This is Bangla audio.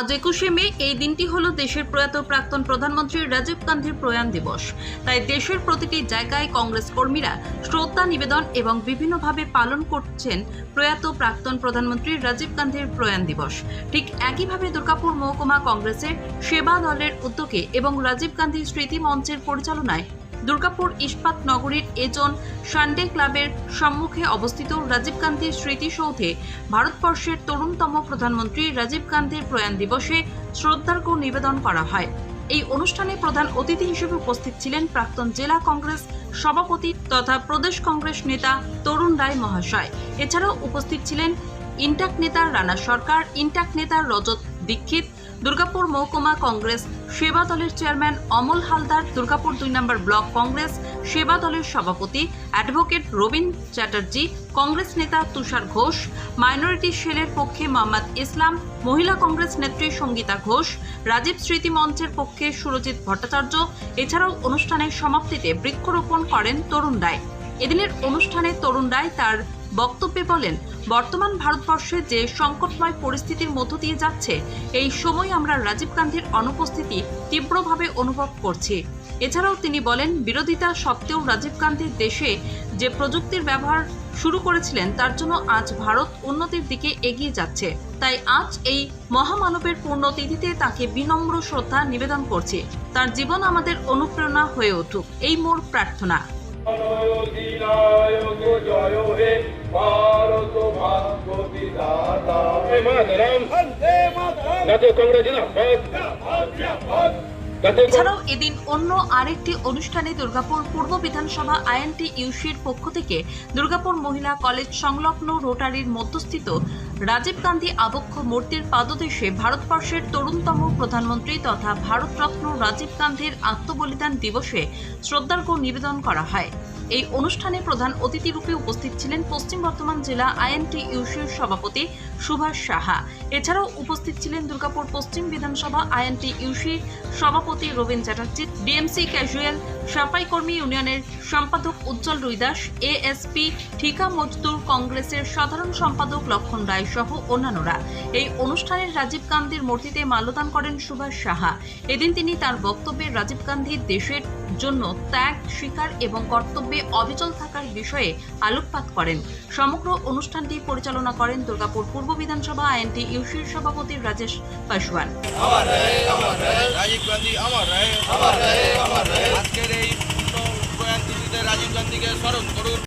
আজ একুশে মে, এই দিনটি হলো দেশের প্রয়াত প্রাক্তন প্রধানমন্ত্রী রাজীব গান্ধীর প্রয়াণ দিবস। তাই দেশের প্রতিটি জায়গায় কংগ্রেস কর্মীরা শ্রদ্ধা নিবেদন এবং বিভিন্নভাবে পালন করছেন প্রয়াত প্রাক্তন প্রধানমন্ত্রী রাজীব গান্ধীর প্রয়াণ দিবস। ঠিক একইভাবে দুর্গাপুর মহকুমা কংগ্রেসের সেবা দলের উদ্যোগে এবং রাজীব গান্ধী স্মৃতি মঞ্চের পরিচালনায় দুর্গাপুর ইস্পাত নগরীর এজন সানডে ক্লাবের সম্মুখে অবস্থিত রাজীব গান্ধীর স্মৃতিসৌধে ভারতবর্ষের তরুণতম প্রধানমন্ত্রী রাজীব গান্ধীর প্রয়াণ দিবসে শ্রদ্ধার্ঘ্য নিবেদন করা হয়। এই অনুষ্ঠানে প্রধান অতিথি হিসেবে উপস্থিত ছিলেন প্রাক্তন জেলা কংগ্রেস সভাপতি তথা প্রদেশ কংগ্রেস নেতা তরুণ রায় মহাশয়। এছাড়াও উপস্থিত ছিলেন ইন্টাক নেতা রানা সরকার ইন্টাক নেতা রজত দীক্ষিত দুর্গাপুর মহকুমা কংগ্রেস সেবা দলের চেয়ারম্যান অমল হালদার, দুর্গাপুর দুই নম্বর ব্লক কংগ্রেস সেবা দলের সভাপতি অ্যাডভোকেট রবীন চ্যাটার্জি, কংগ্রেস নেতা তুষার ঘোষ, মাইনরিটি সেলের পক্ষে মোহাম্মদ ইসলাম, মহিলা কংগ্রেস নেত্রী সঙ্গীতা ঘোষ, রাজীব স্মৃতি মঞ্চের পক্ষে সুরজিৎ ভট্টাচার্য, এছাড়াও অনুষ্ঠানের সমাপ্তিতে বৃক্ষরোপণ করেন তরুণ রায়। এদিনের অনুষ্ঠানে তরুণ রায় তার বক্তব্যে বলেন, বর্তমান ভারতবর্ষে যে সংকটময় পরিস্থিতির মধ্য দিয়ে যাচ্ছে, এই সময় আমরা রাজীব গান্ধীর অনুপস্থিতি তীব্রভাবে অনুভব করছি। এছাড়াও তিনি বলেন, বিরোধিতা সত্ত্বেও রাজীব গান্ধীর দেশে যে প্রযুক্তির ব্যবহার শুরু করেছিলেন, তার জন্য আজ ভারত উন্নতির দিকে এগিয়ে যাচ্ছে। তাই আজ এই মহামানবের পূর্ণতিথিতে তাকে বিনম্র শ্রদ্ধা নিবেদন করছি। তার জীবন আমাদের অনুপ্রেরণা হয়ে উঠুক। এই মোর প্রার্থনা। That's the Congress, you know. এছাড়াও এদিন অন্য আরেকটি অনুষ্ঠানে দুর্গাপুর পূর্ব বিধানসভা আইএনটি ইউসির পক্ষ থেকে দুর্গাপুর মহিলা কলেজ সংলগ্ন রোটারির মধ্যস্থিত রাজীব গান্ধী আবক্ষ মূর্তির পাদদেশে ভারতবর্ষের তরুণতম প্রধানমন্ত্রী তথা ভারতরত্ন রাজীব গান্ধীর আত্মবলিদান দিবসে শ্রদ্ধার্ঘ্য নিবেদন করা হয়। এই অনুষ্ঠানে প্রধান অতিথি রূপে উপস্থিত ছিলেন পশ্চিম বর্ধমান জেলা আইএনটি ইউসির সভাপতি সুভাষ সাহা। এছাড়াও উপস্থিত ছিলেন দুর্গাপুর পশ্চিম বিধানসভা আইএনটি ইউসির সভাপতি রবীন চ্যাটার্জি ডিএমসি ক্যাজুয়াল সাফাই কর্মী ইউনিয়নের সম্পাদক উজ্জ্বল রুইদাস এএসপি ঠিকা মজদুর কংগ্রেসের সাধারণ সম্পাদক লক্ষণ রায় সহ অন্যান্যরা। এই অনুষ্ঠানে রাজীব গান্ধীর মূর্তিতে মাল্যদান করেন সুভাষ সাহা। এদিন তিনি তার বক্তব্যে রাজীব গান্ধীর দেশের জন্য ত্যাগ, স্বীকার এবং কর্তব্যে অবিচল থাকার বিষয়ে আলোকপাত করেন। সমগ্র অনুষ্ঠানটি পরিচালনা করেন দুর্গাপুর পূর্ব বিধানসভা আইএনটি ইউসির সভাপতি রাজেশ পাসওয়ান। রাজীব গান্ধী, আমার